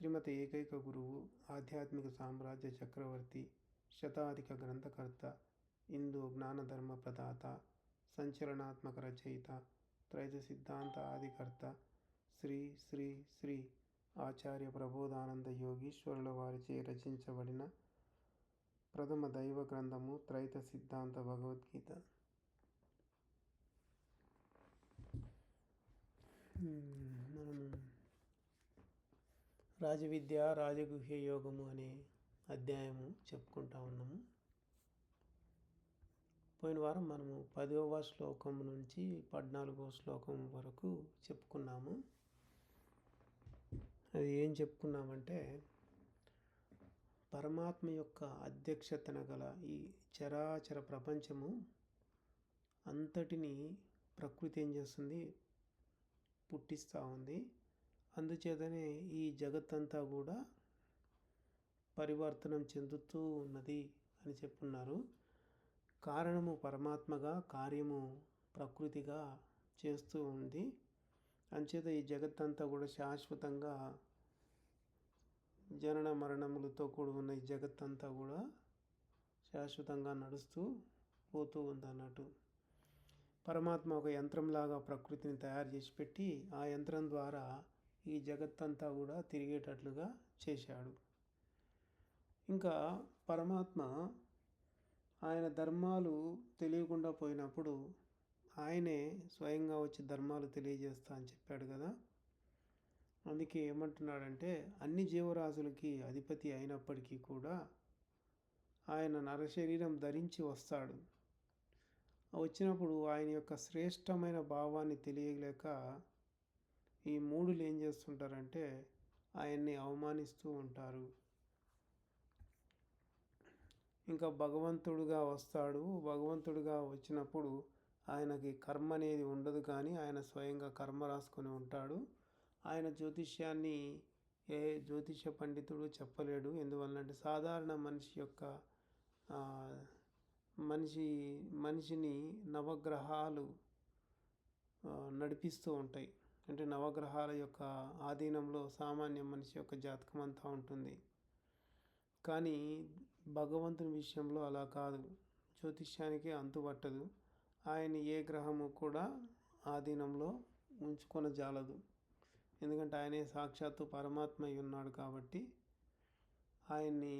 త్రిమతి ఏకైక గురువు ఆధ్యాత్మిక సామ్రాజ్య చక్రవర్తి శతాధిక గ్రంథకర్త హిందూ జ్ఞానధర్మ ప్రదాత సంచలనాత్మక రచయిత త్రైత సిద్ధాంత ఆదికర్త శ్రీ శ్రీ శ్రీ ఆచార్య ప్రబోధానంద యోగీశ్వరుల వారిచే రచించబడిన ప్రథమ దైవ గ్రంథము త్రైత సిద్ధాంత భగవద్గీత. రాజవిద్య రాజగుహ్య యోగము అనే అధ్యాయము చెప్పుకుంటా ఉన్నాము. పోయిన వారం మనము పదవ శ్లోకం నుంచి పద్నాలుగవ శ్లోకం వరకు చెప్పుకున్నాము. అది ఏం చెప్పుకున్నామంటే పరమాత్మ యొక్క అధ్యక్షతన గల ఈ చరాచర ప్రపంచము అంతటిని ప్రకృతి ఏం చేస్తుంది? పుట్టిస్తూ ఉంది. అందుచేతనే ఈ జగత్తంతా కూడా పరివర్తనం చెందుతూ ఉన్నది అని చెప్పున్నారు. కారణము పరమాత్మగా కార్యము ప్రకృతిగా చేస్తూ ఉంది. అంచేత ఈ జగత్తంతా కూడా శాశ్వతంగా జనన మరణములతో కూడి ఉన్న ఈ జగత్తంతా కూడా శాశ్వతంగా నడుస్తూ పోతూ ఉంది అన్నట్టు. పరమాత్మ ఒక యంత్రంలాగా ప్రకృతిని తయారు చేసి పెట్టి ఆ యంత్రం ద్వారా ఈ జగత్తంతా కూడా తిరిగేటట్లుగా చేశాడు. ఇంకా పరమాత్మ ఆయన ధర్మాలు తెలియకుండా పోయినప్పుడు ఆయనే స్వయంగా వచ్చి ధర్మాలు తెలియజేస్తా అని చెప్పాడు కదా. అందుకే ఏమంటున్నాడంటే అన్ని జీవరాశులకి అధిపతి అయినప్పటికీ కూడా ఆయన నరశరీరం ధరించి వస్తాడు. వచ్చినప్పుడు ఆయన యొక్క శ్రేష్టమైన భావాన్ని తెలియలేక ఈ మూడులు ఏం చేస్తుంటారంటే ఆయన్ని అవమానిస్తూ ఉంటారు. ఇంకా భగవంతుడుగా వస్తాడు. భగవంతుడుగా వచ్చినప్పుడు ఆయనకి కర్మ అనేది ఉండదు కానీ ఆయన స్వయంగా కర్మ రాసుకొని ఉంటాడు. ఆయన జ్యోతిష్యాన్ని ఏ జ్యోతిష పండితుడు చెప్పలేడు. ఎందువల్లంటే సాధారణ మనిషి యొక్క మనిషి మనిషిని నవగ్రహాలు నడిపిస్తూ ఉంటాయి. అంటే నవగ్రహాల యొక్క ఆధీనంలో సామాన్య మనిషి యొక్క జాతకం అంతా ఉంటుంది. కానీ భగవంతుని విషయంలో అలా కాదు. జ్యోతిష్యానికి అంతుపట్టదు ఆయన ఏ గ్రహము కూడా ఆధీనంలో ఉంచుకొన జాలదు ఎందుకంటే ఆయనే సాక్షాత్తు పరమాత్మ ఉన్నాడు కాబట్టి ఆయన్ని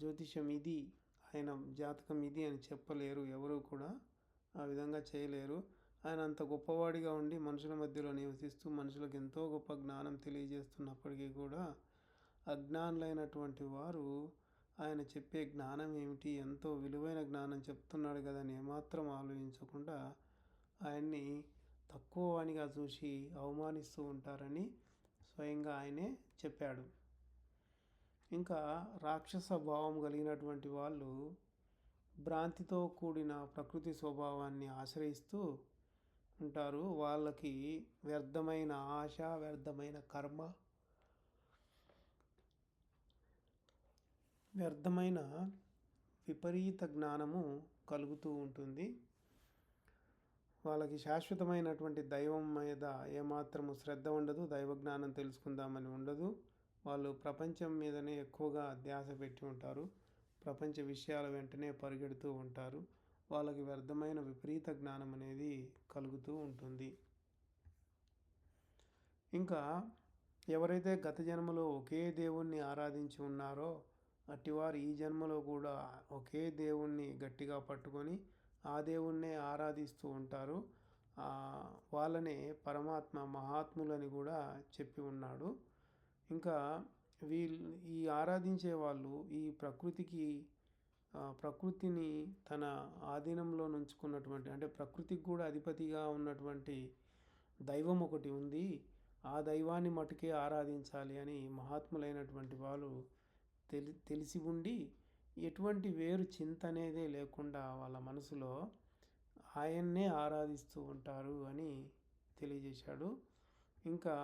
జ్యోతిషం ఇది ఆయన జాతకం ఇది అని చెప్పలేరు. ఎవరు కూడా ఆ విధంగా చేయలేరు. ఆయన అంత గొప్పవాడిగా ఉండి మనుషుల మధ్యలో నివసిస్తూ మనుషులకు ఎంతో గొప్ప జ్ఞానం తెలియజేస్తున్నప్పటికీ కూడా అజ్ఞానులైనటువంటి వారు ఆయన చెప్పే జ్ఞానం ఏమిటి? ఎంతో విలువైన జ్ఞానం చెప్తున్నాడు కదని ఏమాత్రం ఆలోచించకుండా ఆయన్ని తక్కువ వాణిగా చూసి అవమానిస్తూ ఉంటారని స్వయంగా ఆయనే చెప్పాడు. ఇంకా రాక్షస భావం కలిగినటువంటి వాళ్ళు భ్రాంతితో కూడిన ప్రకృతి స్వభావాన్ని ఆశ్రయిస్తూ ఉంటారు. వాళ్ళకి వ్యర్థమైన ఆశ వ్యర్థమైన కర్మ వ్యర్థమైన విపరీత జ్ఞానము కలుగుతూ ఉంటుంది. వాళ్ళకి శాశ్వతమైనటువంటి దైవం మీద ఏమాత్రము శ్రద్ధ ఉండదు. దైవ జ్ఞానం తెలుసుకుందామని ఉండదు. వాళ్ళు ప్రపంచం మీదనే ఎక్కువగా ధ్యాస పెట్టి ఉంటారు. ప్రపంచ విషయాల వెంటనే పరిగెడుతూ ఉంటారు. వాళ్ళకి వ్యర్థమైన విపరీత జ్ఞానం అనేది కలుగుతూ ఉంటుంది. ఇంకా ఎవరైతే గత జన్మలో ఒకే దేవుణ్ణి ఆరాధించి ఉన్నారో అట్టివారు ఈ జన్మలో కూడా ఒకే దేవుణ్ణి గట్టిగా పట్టుకొని ఆ దేవుణ్ణే ఆరాధిస్తూ ఉంటారు. వాళ్ళనే పరమాత్మ మహాత్ములని కూడా చెప్పి ఉన్నాడు. ఇంకా వీళ్ళు ఈ ఆరాధించే వాళ్ళు ఈ ప్రకృతికి ప్రకృతిని తన ఆధీనంలో నుంచుకున్నటువంటి అంటే ప్రకృతికి కూడా అధిపతిగా ఉన్నటువంటి దైవం ఒకటి ఉంది. ఆ దైవాన్ని మటుకే ఆరాధించాలి అని మహాత్ములైనటువంటి వాళ్ళు తెలి తెలిసి ఉండి ఎటువంటి వేరు చింత అనేదే లేకుండా వాళ్ళ మనసులో ఆయన్నే ఆరాధిస్తూ ఉంటారు అని తెలియజేశాడు. ఇంకా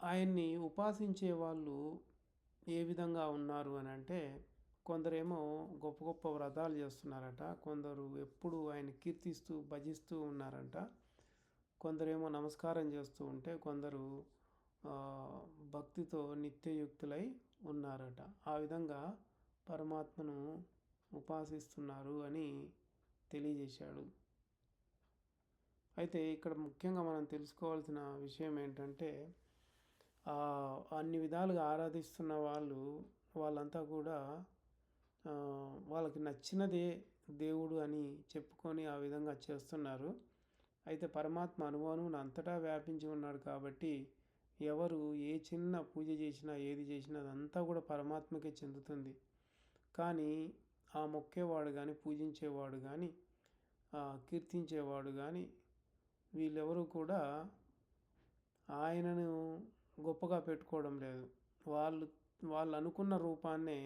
ఆయన్ని ఉపాసించే వాళ్ళు ఏ విధంగా ఉన్నారు అని అంటే కొందరేమో గొప్ప గొప్ప వ్రతాలు చేస్తున్నారట కొందరు ఎప్పుడు ఆయన కీర్తిస్తూ భజిస్తూ ఉన్నారంట. కొందరేమో నమస్కారం చేస్తూ ఉంటే కొందరు భక్తితో నిత్యయుక్తులై ఉన్నారట. ఆ విధంగా పరమాత్మను ఉపాసిస్తున్నారు అని తెలియజేశాడు. అయితే ఇక్కడ ముఖ్యంగా మనం తెలుసుకోవాల్సిన విషయం ఏంటంటే అన్ని విధాలుగా ఆరాధిస్తున్న వాళ్ళు వాళ్ళంతా కూడా వాళ్ళకి నచ్చినదే దేవుడు అని చెప్పుకొని ఆ విధంగా చేస్తున్నారు. అయితే పరమాత్మ అనుభవం అంతటా వ్యాపించి ఉన్నాడు కాబట్టి ఎవరు ఏ చిన్న పూజ చేసినా ఏది చేసినా అదంతా కూడా పరమాత్మకే చెందుతుంది. కానీ ఆ మొక్కేవాడు కానీ పూజించేవాడు కానీ కీర్తించేవాడు కానీ వీళ్ళెవరూ కూడా ఆయనను గొప్పగా పెట్టుకోవడం లేదు. వాళ్ళు వాళ్ళు అనుకున్న రూపాన్నే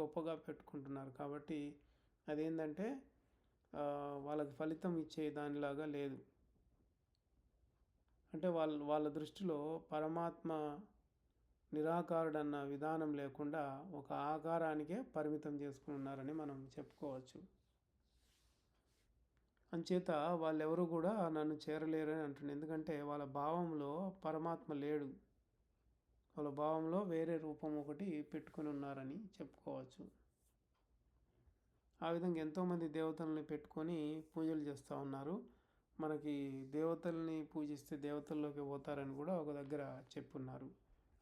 గొప్పగా పెట్టుకుంటున్నారు. కాబట్టి అదేంటంటే వాళ్ళకి ఫలితం ఇచ్చే దానిలాగా లేదు. అంటే వాళ్ళ వాళ్ళ దృష్టిలో పరమాత్మ నిరాకారుడన్న విధానం లేకుండా ఒక ఆకారానికే పరిమితం చేసుకుని ఉన్నారని మనం చెప్పుకోవచ్చు. అంచేత వాళ్ళెవరూ కూడా నన్ను చేరలేరు అని అంటుండే. ఎందుకంటే వాళ్ళ భావంలో పరమాత్మ లేడు. వాళ్ళ భావంలో వేరే రూపం ఒకటి పెట్టుకొని ఉన్నారని చెప్పుకోవచ్చు. ఆ విధంగా ఎంతోమంది దేవతల్ని పెట్టుకొని పూజలు చేస్తూ ఉన్నారు. మనకి దేవతల్ని పూజిస్తే దేవతల్లోకి పోతారని కూడా ఒక దగ్గర చెప్పున్నారు.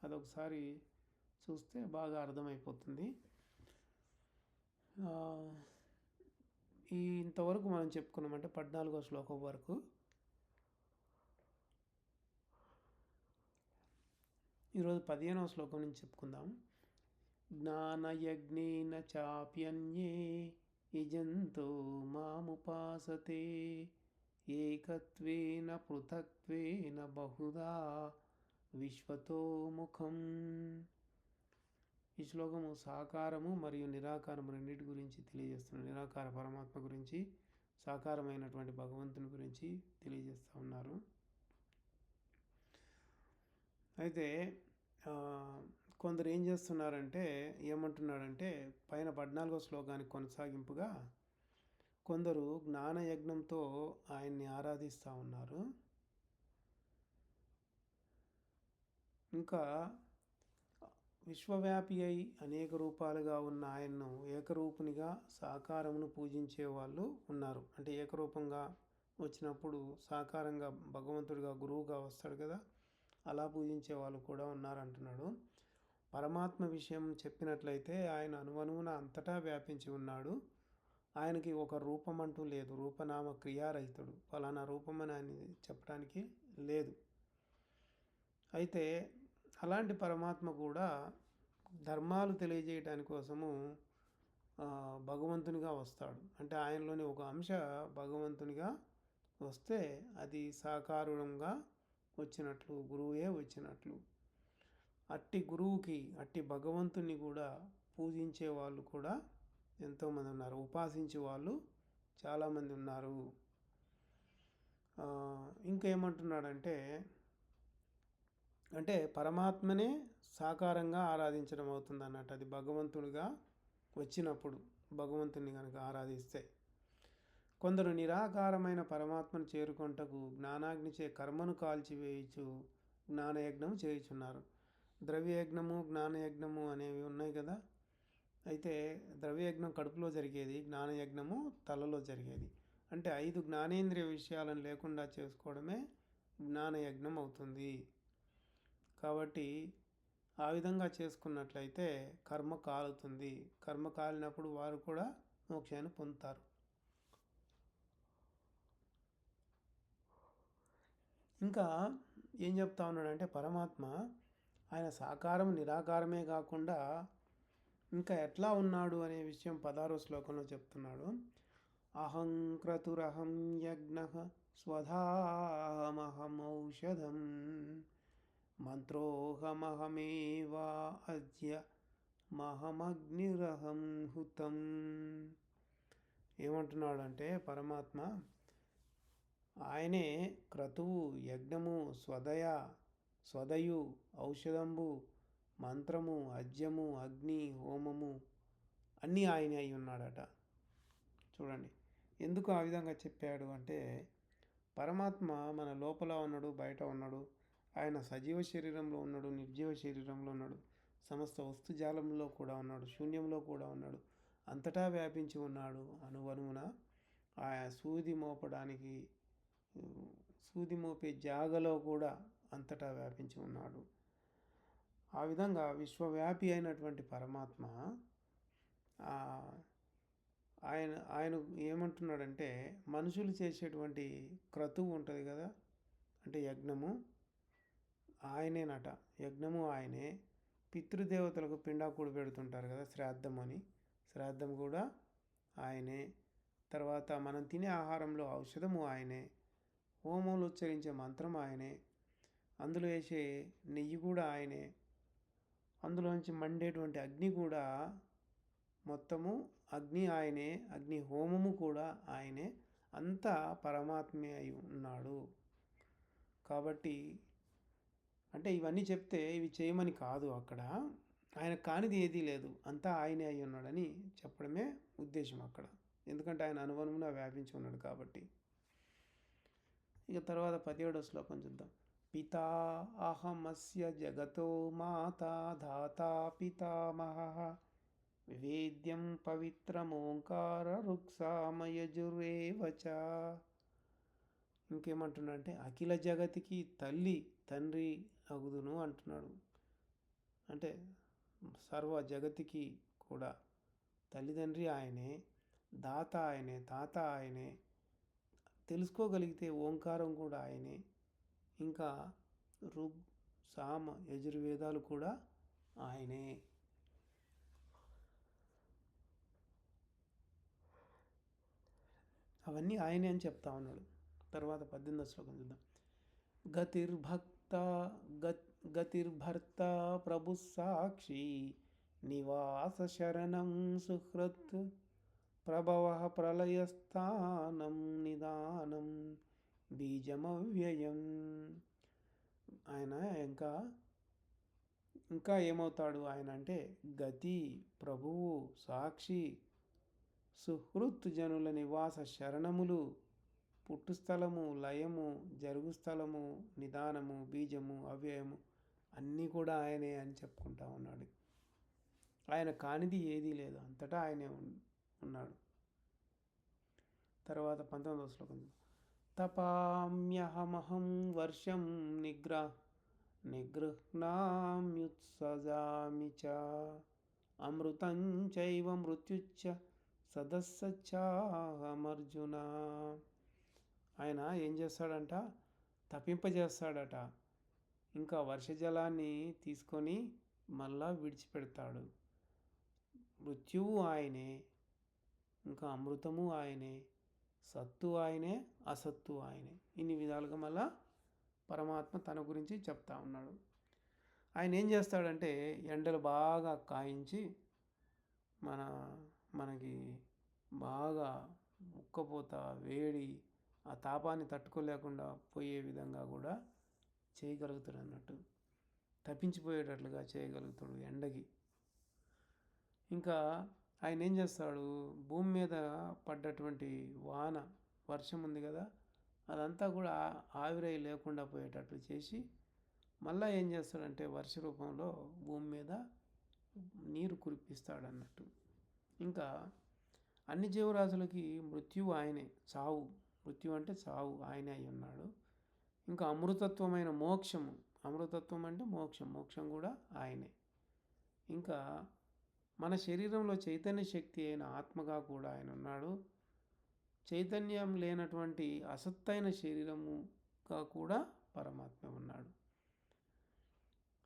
అదొకసారి చూస్తే బాగా అర్థమైపోతుంది. ఈ ఇంతవరకు మనం చెప్పుకున్నామంటే పద్నాలుగో శ్లోకం వరకు ఈరోజు పదిహేనవ శ్లోకం నుంచి చెప్పుకుందాం. జ్ఞానయజ్ఞేన చాప్యన్యే ఇజంతో మాముపాసతే ఏకత్వేన పృథక్వేన బహుదా విశ్వతోముఖం ఈ శ్లోకము సాకారము మరియు నిరాకారము రెండింటి గురించి తెలియజేస్తున్న నిరాకార పరమాత్మ గురించి సాకారమైనటువంటి భగవంతుని గురించి తెలియజేస్తూ ఉన్నారు. అయితే కొందరు ఏం చేస్తున్నారంటే ఏమంటున్నాడంటే పైన పద్నాలుగో శ్లోకానికి కొనసాగింపుగా కొందరు జ్ఞానయజ్ఞంతో ఆయన్ని ఆరాధిస్తూ ఉన్నారు. ఇంకా విశ్వవ్యాపి అయి అనేక రూపాలుగా ఉన్న ఆయన్ను ఏకరూపునిగా సాకారమును పూజించే వాళ్ళు ఉన్నారు. అంటే ఏకరూపంగా వచ్చినప్పుడు సాకారంగా భగవంతుడిగా గురువుగా వస్తాడు కదా. అలా పూజించే వాళ్ళు కూడా ఉన్నారంటున్నాడు. పరమాత్మ విషయం చెప్పినట్లయితే ఆయన అనువనువున అంతటా వ్యాపించి ఉన్నాడు. ఆయనకి ఒక రూపం అంటూ లేదు. రూపనామ క్రియారహితుడు. ఫలానా రూపం అని ఆయన చెప్పడానికి లేదు. అయితే అలాంటి పరమాత్మ కూడా ధర్మాలు తెలియజేయటాని కోసము భగవంతునిగా వస్తాడు. అంటే ఆయనలోని ఒక అంశ భగవంతునిగా వస్తే అది సాకారుణంగా వచ్చినట్లు గురువే వచ్చినట్లు. అట్టి గురువుకి అట్టి భగవంతుని కూడా పూజించే వాళ్ళు కూడా ఎంతోమంది ఉన్నారు. ఉపాసించే వాళ్ళు చాలామంది ఉన్నారు. ఇంకేమంటున్నాడంటే అంటే పరమాత్మనే సాకారంగా ఆరాధించడం అవుతుంది అన్నట్టు అది భగవంతుడిగా వచ్చినప్పుడు భగవంతుని కనుక ఆరాధిస్తే. కొందరు నిరాకారమైన పరమాత్మను చేరుకొంటకు జ్ఞానాగ్నిచే కర్మను కాల్చివేయచ్చు జ్ఞానయజ్ఞము చేయుచున్నారు. ద్రవ్యయజ్ఞము జ్ఞానయజ్ఞము అనేవి ఉన్నాయి కదా? అయితే ద్రవ్యయజ్ఞం కడుపులో జరిగేది జ్ఞానయజ్ఞము తలలో జరిగేది. అంటే ఐదు జ్ఞానేంద్రియ విషయాలను లేకుండా చేసుకోవడమే జ్ఞానయజ్ఞం అవుతుంది. కాబట్టి ఆ విధంగా చేసుకున్నట్లయితే కర్మ కాలుతుంది. కర్మ కాలినప్పుడు వారు కూడా మోక్షాన్ని పొందుతారు. ఇంకా ఏం చెప్తా ఉన్నాడంటే పరమాత్మ ఆయన సాకారం నిరాకారమే కాకుండా ఇంకా ఎట్లా ఉన్నాడు? అనే విషయం పదారో శ్లోకంలో చెప్తున్నాడు. అహం క్రతురహం యజ్ఞ స్వధామహమౌషధం మంత్రోహమహమేవా అద్య మహమగ్నిరహం హుతం. ఏమంటున్నాడంటే పరమాత్మ ఆయనే క్రతువు యజ్ఞము స్వదయ స్వదయు ఔషధంబు మంత్రము అజ్యము అగ్ని హోమము అన్నీ ఆయనే అయి ఉన్నాడట. చూడండి. ఎందుకు ఆ విధంగా చెప్పాడు అంటే పరమాత్మ మన లోపల ఉన్నాడు బయట ఉన్నాడు ఆయన సజీవ శరీరంలో ఉన్నాడు నిర్జీవ శరీరంలో ఉన్నాడు సమస్త వస్తుజాలంలో కూడా ఉన్నాడు శూన్యంలో కూడా ఉన్నాడు అంతటా వ్యాపించి ఉన్నాడు. అనువనువున ఆ సూది మోపడానికి సూది మోపే జాగలో కూడా అంతటా వ్యాపించి ఉన్నాడు. ఆ విధంగా విశ్వవ్యాపి అయినటువంటి పరమాత్మ ఆయన ఆయన ఏమంటున్నాడంటే మనుషులు చేసేటువంటి క్రతువు ఉంటుంది కదా అంటే యజ్ఞము ఆయనేనట. యజ్ఞము ఆయనే. పితృదేవతలకు పిండాకుడు పెడుతుంటారు కదా శ్రాద్ధం అని. శ్రాద్ధం కూడా ఆయనే. తర్వాత మనం తినే ఆహారంలో ఔషధము ఆయనే. హోమంలో ఉచ్చరించే మంత్రం ఆయనే. అందులో వేసే నెయ్యి కూడా ఆయనే. అందులోంచి మండేటువంటి అగ్ని కూడా మొత్తము అగ్ని ఆయనే అగ్ని హోమము కూడా ఆయనే. అంతా పరమాత్మే అయి ఉన్నాడు. కాబట్టి అంటే ఇవన్నీ చెప్తే ఇవి చేయమని కాదు అక్కడ. ఆయన కానిది ఏదీ లేదు. అంతా ఆయనే అయి ఉన్నాడని చెప్పడమే ఉద్దేశం అక్కడ. ఎందుకంటే ఆయన అనువనమున వ్యాపించి ఉన్నాడు కాబట్టి. ఇక తర్వాత పదిహేడో శ్లోకం చూద్దాం. పితా అహమస్య జగతో మాతా ధాతా పితామహ వేద్యం పవిత్రమోంకార రుక్సామయజురేవచ. ఇంకేమంటున్నాడంటే అఖిల జగతికి తల్లి తండ్రి అగుదును అంటున్నాడు. అంటే సర్వ జగతికి కూడా తల్లిదండ్రి ఆయనే దాత ఆయనే తాత ఆయనే తెలుసుకోగలిగితే ఓంకారం కూడా ఆయనే. ఇంకా రుగ్ సామ యజుర్వేదాలు కూడా ఆయనే. అవన్నీ ఆయనే అని చెప్తా ఉన్నాడు. తర్వాత పద్దెనిమిది శ్లోకం చూద్దాం. గతిర్భక్త గతిర్భర్త ప్రభు సాక్షి నివాస శరణం సుహృత్ ప్రభవ ప్రళయస్థానం నిదానం బీజమవ్యయం ఆయన ఇంకా ఇంకా ఏమవుతాడు? ఆయన అంటే గతి ప్రభువు సాక్షి సుహృత్ జనుల నివాస శరణములు పుట్టు స్థలము లయము జరుగు స్థలము నిదానము బీజము అవ్యయము అన్నీ కూడా ఆయనే అని చెప్పుకుంటా ఉన్నాడు. ఆయన కానిది ఏదీ లేదు. అంతటా ఆయనే ఉన్నాడు. తర్వాత పంతొమ్మిదవ శ్లోకం తపామ్యహమహం వర్షం నిగ్ర నిగృహ్ణామ్యుత్సజామి చ అమృతం చైవ మృత్యుచ్చ సదస్సచ్చాహమర్జున ఆయన ఏం చేస్తాడంట? తప్పింపజేస్తాడట. ఇంకా వర్షజలాన్ని తీసుకొని మళ్ళా విడిచిపెడతాడు. మృత్యువు ఆయనే. ఇంకా అమృతము ఆయనే సత్తు ఆయనే అసత్తు ఆయనే. ఇన్ని విధాలుగా మళ్ళా పరమాత్మ తన గురించి చెప్తా ఉన్నాడు. ఆయన ఏం చేస్తాడంటే ఎండలు బాగా కాయించి మన మనకి బాగా ఉక్కపోత వేడి ఆ తాపాన్ని తట్టుకోలేకుండా పోయే విధంగా కూడా చేయగలుగుతాడు అన్నట్టు. తప్పించిపోయేటట్లుగా చేయగలుగుతాడు ఎండకి. ఇంకా ఆయన ఏం చేస్తాడు? భూమి మీద పడ్డటువంటి వాన వర్షం ఉంది కదా అదంతా కూడా ఆవిరై లేకుండా పోయేటట్లు చేసి మళ్ళీ ఏం చేస్తాడంటే వర్ష రూపంలో భూమి మీద నీరు కురిపిస్తాడు అన్నట్టు ఇంకా అన్ని జీవరాశులకి మృత్యువు ఆయనే చావు. మృత్యు అంటే చావు ఆయనే అయి ఉన్నాడు. ఇంకా అమృతత్వమైన మోక్షము. అమృతత్వం అంటే మోక్షం. మోక్షం కూడా ఆయనే. ఇంకా మన శరీరంలో చైతన్య శక్తి అయిన ఆత్మగా కూడా ఆయన ఉన్నాడు. చైతన్యం లేనటువంటి అసత్తైన శరీరముగా కూడా పరమాత్మ ఉన్నాడు.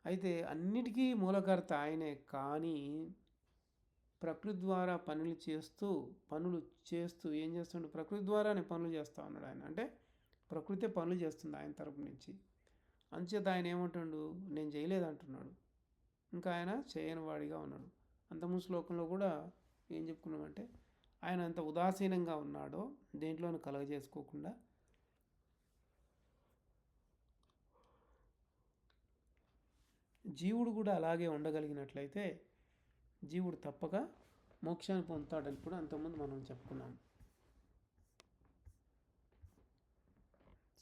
అయితే అన్నిటికీ మూలకర్త ఆయనే. కానీ ప్రకృతి ద్వారా పనులు చేస్తూ పనులు చేస్తూ ఏం చేస్తుండే? ప్రకృతి ద్వారానే పనులు చేస్తూ ఉన్నాడు ఆయన. అంటే ప్రకృతి పనులు చేస్తుంది ఆయన తరపు నుంచి. అంచేత ఆయన ఏమంటుండు? నేను చేయలేదు అంటున్నాడు ఇంకా ఆయన చేయని వాడిగా ఉన్నాడు. అంతకుముందు శ్లోకంలో కూడా ఏం చెప్పుకున్నామంటే ఆయన అంత ఉదాసీనంగా ఉన్నాడో దేంట్లోనూ కలగజేసుకోకుండా. జీవుడు కూడా అలాగే ఉండగలిగినట్లయితే జీవుడు తప్పక మోక్షాన్ని పొందుతాడని కూడా అంతకుముందు మనం చెప్పుకున్నాం.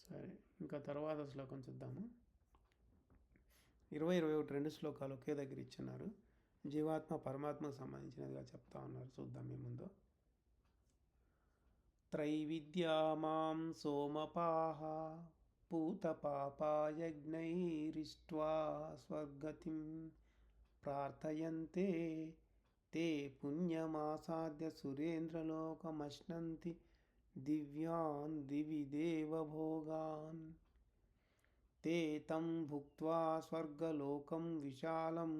సరే ఇంకా తర్వాత శ్లోకం చూద్దాము. ఇరవై ఇరవై ఒకటి రెండు శ్లోకాలు ఒకే దగ్గర ఇచ్చినారు జీవాత్మ పరమాత్మకు సంబంధించినదిగా చెప్తా ఉన్నారు చూద్దాం మీ ముందు త్రైవిద్యా మాం సోమపాహ పూతపాపాయజ్ఞైరిష్ట్వా స్వర్గతిం ప్రార్థయంతే ते पुण्यमासाद्य सुरेन्द्रलोकमश्नन्ति दिव्यान् दिवि देवभोगान् ते तं भुक्त्वा स्वर्गलोकं विशालं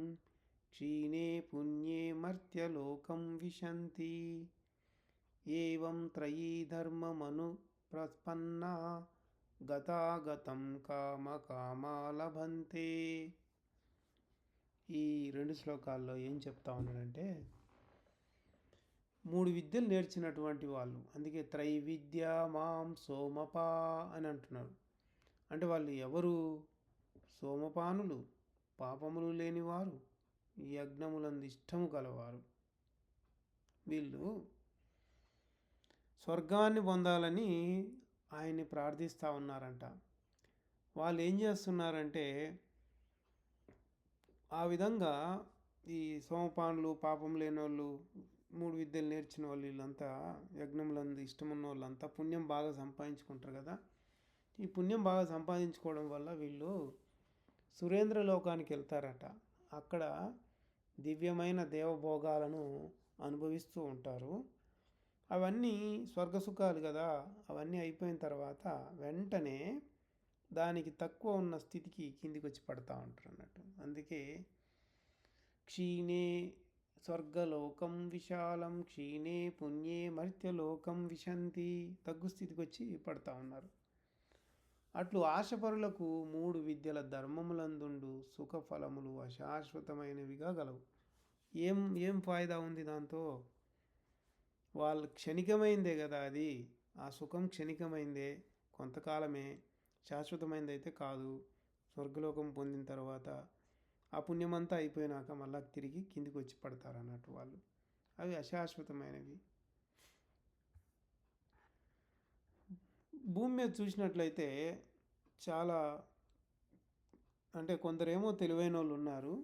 क्षीणे पुण्ये मर्त्यलोकं विशन्ति एवं त्रयी धर्ममनुप्रपन्ना గతాగతం కామ కామా లభంతే ఈ రెండు శ్లోకాల్లో ఏం చెప్తా ఉన్నాడంటే మూడు విద్యలు నేర్చినటువంటి వాళ్ళు అందుకే త్రైవిద్య మాం సోమపా అని అంటున్నారు అంటే వాళ్ళు ఎవరు సోమపానులు పాపములు లేనివారు యజ్ఞములందు ఇష్టము కలవారు. వీళ్ళు స్వర్గాన్ని పొందాలని ఆయన్ని ప్రార్థిస్తూ ఉన్నారంట. వాళ్ళు ఏం చేస్తున్నారంటే ఆ విధంగా ఈ సోమపానులు పాపం లేని వాళ్ళు మూడు విద్యలు నేర్చిన వాళ్ళు వీళ్ళంతా యజ్ఞములందు ఇష్టమున్న వాళ్ళంతా పుణ్యం బాగా సంపాదించుకుంటారు కదా. ఈ పుణ్యం బాగా సంపాదించుకోవడం వల్ల వీళ్ళు సురేంద్ర లోకానికి వెళ్తారట. అక్కడ దివ్యమైన దేవభోగాలను అనుభవిస్తూ ఉంటారు. అవన్నీ స్వర్గ సుఖాలు కదా. అవన్నీ అయిపోయిన తర్వాత వెంటనే దానికి తక్కువ ఉన్న స్థితికి కిందికి వచ్చి పడతా ఉంటారు అన్నట్టు. అందుకే క్షీణే స్వర్గలోకం విశాలం క్షీణే పుణ్యే మర్త్యలోకం విశంతి తగ్గు స్థితికి వచ్చి పడతా ఉన్నారు. అట్లు ఆశపరులకు మూడు విద్యల ధర్మములందుండు సుఖ ఫలములు అశాశ్వతమైనవిగా గలవు. ఏం ఏం ఫాయిదా ఉంది దాంతో? వాళ్ళు క్షణికమైందే కదా అది. ఆ సుఖం క్షణికమైందే కొంతకాలమే శాశ్వతమైనది అయితే కాదు. స్వర్గలోకం పొందిన తర్వాత ఆ పుణ్యమంతా అయిపోయినాక మళ్ళా తిరిగి కిందికి వచ్చి పడతారు అన్నట్టు వాళ్ళు. అవి అశాశ్వతమైనవి. భూమి మీద చూసినట్లయితే చాలా అంటే కొందరేమో తెలివైన వాళ్ళు ఉన్నారు.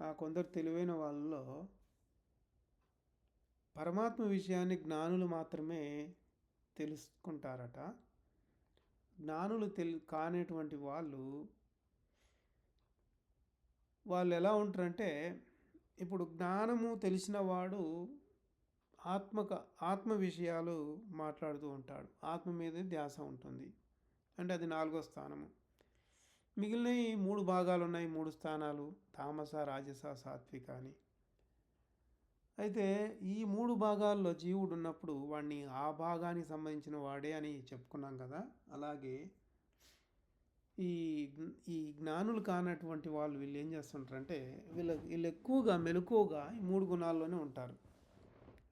ఆ కొందరు తెలివైన వాళ్ళలో పరమాత్మ విషయాన్ని జ్ఞానులు మాత్రమే తెలుసుకుంటారట. జ్ఞానులు తెలి కానటువంటి వాళ్ళు వాళ్ళు ఎలా ఉంటారంటే ఇప్పుడు జ్ఞానము తెలిసిన వాడు ఆత్మక ఆత్మ విషయాలు మాట్లాడుతూ ఉంటాడు. ఆత్మ మీద ధ్యాస ఉంటుంది. అంటే అది నాలుగో స్థానము. మిగిలిన ఈ మూడు భాగాలు ఉన్నాయి మూడు స్థానాలు తామస రాజస సాత్విక అని. అయితే ఈ మూడు భాగాల్లో జీవుడు ఉన్నప్పుడు వాడిని ఆ భాగానికి సంబంధించిన వాడే అని చెప్పుకున్నాం కదా. అలాగే ఈ ఈ జ్ఞానులు కానటువంటి వాళ్ళు వీళ్ళు ఏం చేస్తుంటారంటే వీళ్ళ వీళ్ళు ఎక్కువగా మెలకువగా ఈ మూడు గుణాల్లోనే ఉంటారు.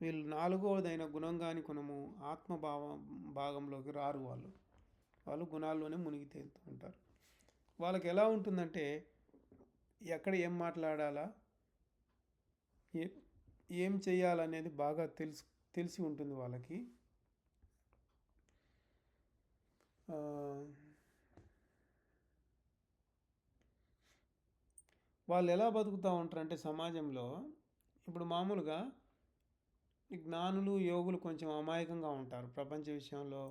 వీళ్ళు నాలుగవదైన గుణం కాని గుణము ఆత్మభావ భాగంలోకి రారు వాళ్ళు. వాళ్ళు గుణాల్లోనే మునిగి తేలుతూ ఉంటారు. వాళ్ళకి ఎలా ఉంటుందంటే ఎక్కడ ఏం మాట్లాడాలా ఏ ఏం చేయాలనేది బాగా తెలుసు తెలిసి ఉంటుంది వాళ్ళకి. వాళ్ళు ఎలా బతుకుతూ ఉంటారంటే సమాజంలో ఇప్పుడు మామూలుగా జ్ఞానులు యోగులు కొంచెం అమాయకంగా ఉంటారు. ప్రపంచ విషయంలో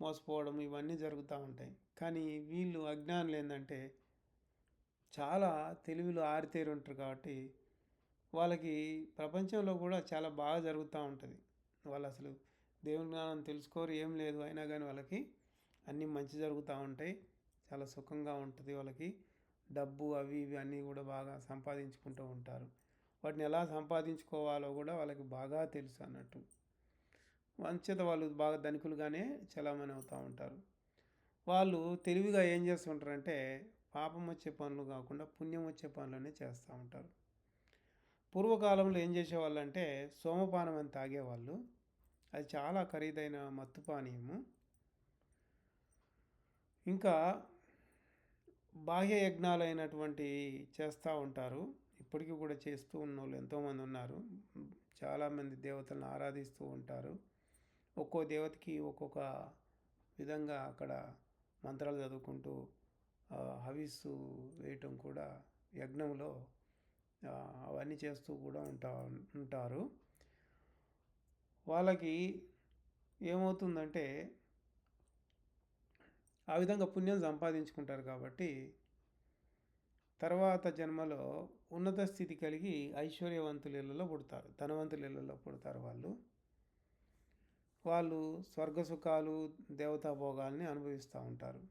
మోసపోవడం ఇవన్నీ జరుగుతూ ఉంటాయి. కానీ వీళ్ళు అజ్ఞానులు ఏంటంటే చాలా తెలివిలో ఆరితేరు ఉంటారు కాబట్టి వాళ్ళకి ప్రపంచంలో కూడా చాలా బాగా జరుగుతూ ఉంటుంది. వాళ్ళు అసలు దేవుని జ్ఞానం తెలుసుకోరు ఏం లేదు అయినా కానీ వాళ్ళకి అన్నీ మంచి జరుగుతూ ఉంటాయి. చాలా సుఖంగా ఉంటుంది వాళ్ళకి. డబ్బు అవి ఇవి అన్నీ కూడా బాగా సంపాదించుకుంటూ ఉంటారు. వాటిని ఎలా సంపాదించుకోవాలో కూడా వాళ్ళకి బాగా తెలుసు అన్నట్టు. వంచేత వాళ్ళు బాగా ధనికులుగానే చలామణి అవుతూ ఉంటారు. వాళ్ళు తెలివిగా ఏం చేస్తుంటారంటే పాపం వచ్చే పనులు కాకుండా పుణ్యం వచ్చే పనులనే చేస్తూ ఉంటారు. పూర్వకాలంలో ఏం చేసేవాళ్ళు అంటే సోమపానం అని తాగేవాళ్ళు. అది చాలా ఖరీదైన మత్తు పానీయము. ఇంకా బాహ్య యజ్ఞాలైనటువంటి చేస్తూ ఉంటారు. ఇప్పటికీ కూడా చేస్తూ ఉన్న వాళ్ళు ఎంతోమంది ఉన్నారు. చాలామంది దేవతలను ఆరాధిస్తూ ఉంటారు. ఒక్కో దేవతకి ఒక్కొక్క విధంగా అక్కడ మంత్రాలు చదువుకుంటూ హవిస్సు వేయటం కూడా యజ్ఞంలో అవన్నీ చేస్తూ కూడా ఉంటా ఉంటారు. వాళ్ళకి ఏమవుతుందంటే ఆ విధంగా పుణ్యం సంపాదించుకుంటారు కాబట్టి తర్వాత జన్మలో ఉన్నత స్థితి కలిగి ఐశ్వర్యవంతుల పుడతారు ధనవంతుల పుడతారు వాళ్ళు. వాళ్ళు స్వర్గ సుఖాలు దేవతా అనుభవిస్తూ ఉంటారు.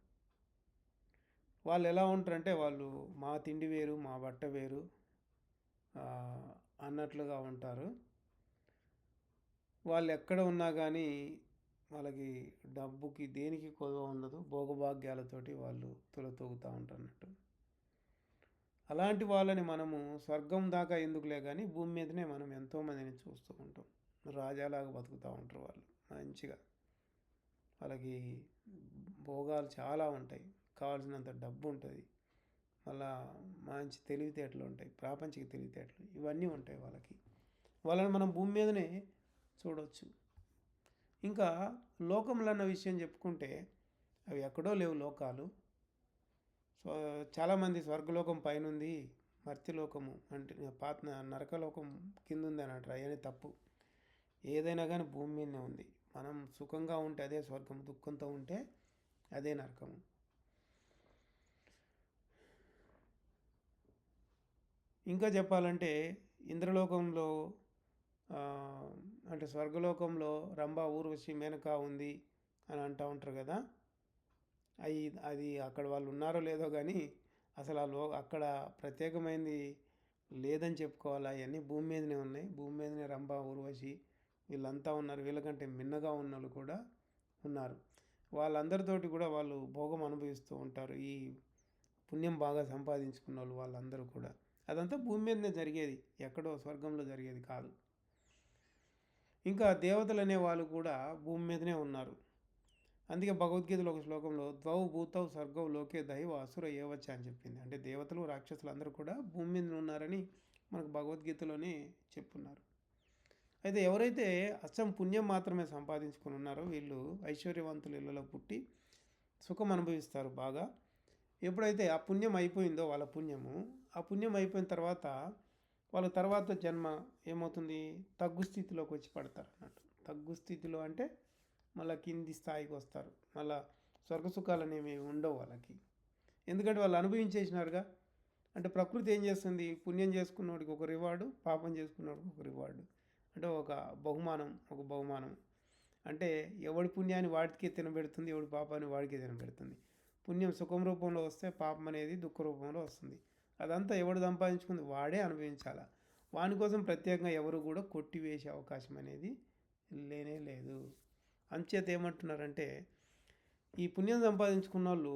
వాళ్ళు ఎలా ఉంటారంటే వాళ్ళు మా తిండి వేరు మా బట్ట వేరు అన్నట్లుగా ఉంటారు. వాళ్ళు ఎక్కడ ఉన్నా కానీ వాళ్ళకి డబ్బుకి దేనికి కొదవ ఉండదు భోగభాగ్యాలతోటి వాళ్ళు తులతూగుతూ ఉంటారన్నట్టు. అలాంటి వాళ్ళని మనము స్వర్గం దాకా ఎందుకులే కానీ భూమి మీదనే మనం ఎంతోమందిని చూస్తూ ఉంటాం. రాజాలాగా బతుకుతూ ఉంటారు వాళ్ళు. మంచిగా. వాళ్ళకి భోగాలు చాలా ఉంటాయి. కావాల్సినంత డబ్బు ఉంటుంది. మళ్ళా మంచి తెలివితేటలు ఉంటాయి. ప్రాపంచిక తెలివితేటలు ఇవన్నీ ఉంటాయి వాళ్ళకి. వాళ్ళని మనం భూమి మీదనే చూడవచ్చు ఇంకా లోకములు అన్న విషయం చెప్పుకుంటే అవి ఎక్కడో లేవు లోకాలు. సో చాలామంది స్వర్గలోకం పైన ఉంది మర్తిలోకము అంటే పాత నరకలోకం కింద ఉంది అని అంటారు అవన్నీ తప్పు. ఏదైనా కానీ భూమి మీదనే ఉంది. మనం సుఖంగా ఉంటే అదే స్వర్గం దుఃఖంతో ఉంటే అదే నరకము ఇంకా చెప్పాలంటే ఇంద్రలోకంలో అంటే స్వర్గలోకంలో రంభ ఊర్వశి మేనక ఉంది అని అంటూ ఉంటారు కదా. అవి అది అక్కడ వాళ్ళు ఉన్నారో లేదో కానీ అసలు ఆ లో అక్కడ ప్రత్యేకమైనది లేదని చెప్పుకోవాలి? అవన్నీ భూమి మీదనే ఉన్నాయి. భూమి మీదనే రంభ ఊర్వశి వీళ్ళంతా ఉన్నారు. వీళ్ళకంటే మిన్నగా ఉన్న వాళ్ళు కూడా ఉన్నారు. వాళ్ళందరితోటి కూడా వాళ్ళు భోగం అనుభవిస్తూ ఉంటారు. ఈ పుణ్యం బాగా సంపాదించుకున్న వాళ్ళు వాళ్ళందరూ కూడా. అదంతా భూమి మీదనే జరిగేది. ఎక్కడో స్వర్గంలో జరిగేది కాదు. ఇంకా దేవతలు అనే వాళ్ళు కూడా భూమి మీదనే ఉన్నారు. అందుకే భగవద్గీతలో ఒక శ్లోకంలో ద్వౌ భూతౌ స్వర్గం లోకే దైవ అసుర ఏవచ్చ అని చెప్పింది. అంటే దేవతలు రాక్షసులు అందరూ కూడా భూమి మీద ఉన్నారని మనకు భగవద్గీతలోనే చెప్పున్నారు. అయితే ఎవరైతే అచ్చం పుణ్యం మాత్రమే సంపాదించుకుని ఉన్నారో వీళ్ళు ఐశ్వర్యవంతుల ఇళ్ళలో పుట్టి సుఖం అనుభవిస్తారు బాగా. ఎప్పుడైతే ఆ పుణ్యం అయిపోయిందో వాళ్ళ పుణ్యము ఆ పుణ్యం అయిపోయిన తర్వాత వాళ్ళ తర్వాత జన్మ ఏమవుతుంది? తగ్గు స్థితిలోకి వచ్చి పడతారు అన్నట్టు. తగ్గు స్థితిలో అంటే మళ్ళీ కింది స్థాయికి వస్తారు. మళ్ళీ స్వర్గ సుఖాలు అనేవి ఉండవు వాళ్ళకి. ఎందుకంటే వాళ్ళు అనుభవించేసినారుగా. అంటే ప్రకృతి ఏం చేస్తుంది? పుణ్యం చేసుకున్నవాడికి ఒక రివార్డు పాపం చేసుకున్నవాడికి ఒక రివార్డు అంటే ఒక బహుమానం ఒక బహుమానం. అంటే ఎవడి పుణ్యాన్ని వాడికే తినబెడుతుంది ఎవడి పాపాన్ని వాడికే తినబెడుతుంది. పుణ్యం సుఖం రూపంలో వస్తే పాపం అనేది దుఃఖ రూపంలో వస్తుంది. అదంతా ఎవడు సంపాదించుకుంది? వాడే అనుభవించాల? వాని కోసం ప్రత్యేకంగా ఎవరు కూడా కొట్టివేసే అవకాశం అనేది లేనే లేదు. అంచేత ఏమంటున్నారంటే ఈ పుణ్యం సంపాదించుకున్న వాళ్ళు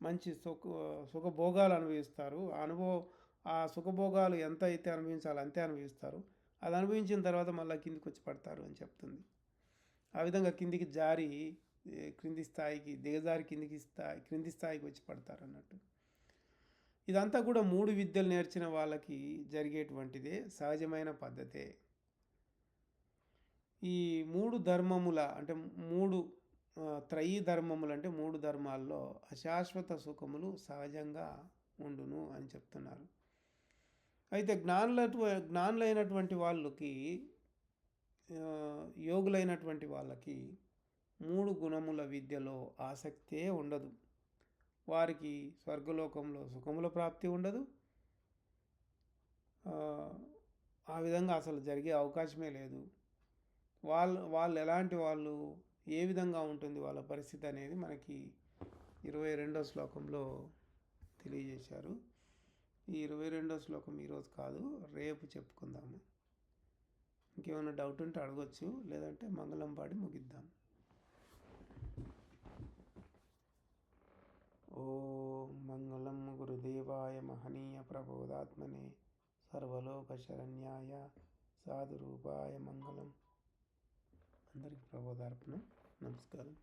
మంచి సుఖ సుఖభోగాలు అనుభవిస్తారు. ఆ అనుభవం ఆ సుఖభోగాలు ఎంత అయితే అనుభవించాలో అంతే అనుభవిస్తారు. అది అనుభవించిన తర్వాత మళ్ళీ కిందికి వచ్చి పడతారు అని చెప్తుంది. ఆ విధంగా కిందికి జారి క్రింది స్థాయికి దిగజారి కిందికి స్థాయి క్రింది స్థాయికి వచ్చి పడతారు అన్నట్టు. ఇదంతా కూడా మూడు విద్యలు నేర్చిన వాళ్ళకి జరిగేటువంటిదే సహజమైన పద్ధతే. ఈ మూడు ధర్మముల అంటే మూడు త్రయీ ధర్మములు అంటే మూడు ధర్మాల్లో అశాశ్వత సుఖములు సహజంగా ఉండును అని చెప్తున్నారు. అయితే జ్ఞానుల జ్ఞానులైనటువంటి వాళ్ళకి యోగులైనటువంటి వాళ్ళకి మూడు గుణముల విద్యలో ఆసక్తే ఉండదు. వారికి స్వర్గలోకంలో సుఖముల ప్రాప్తి ఉండదు. ఆ విధంగా అసలు జరిగే అవకాశమే లేదు. వాళ్ళు వాళ్ళు ఎలాంటి వాళ్ళు ఏ విధంగా ఉంటుంది వాళ్ళ పరిస్థితి అనేది మనకి ఇరవై రెండో శ్లోకంలో తెలియజేశారు. ఈ ఇరవై రెండో శ్లోకం ఈరోజు కాదు రేపు చెప్పుకుందాము. ఇంకేమైనా డౌట్ ఉంటే అడగొచ్చు లేదంటే మంగళం పాడి ముగిద్దాం. ఓ మంగళం గురుదేవాయ మహనీయ ప్రబోధాత్మనే సర్వలోకశరణ్యాయ సాధురూపాయ మంగళం. అందరికీ ప్రబోధార్పణ. నమస్కారం.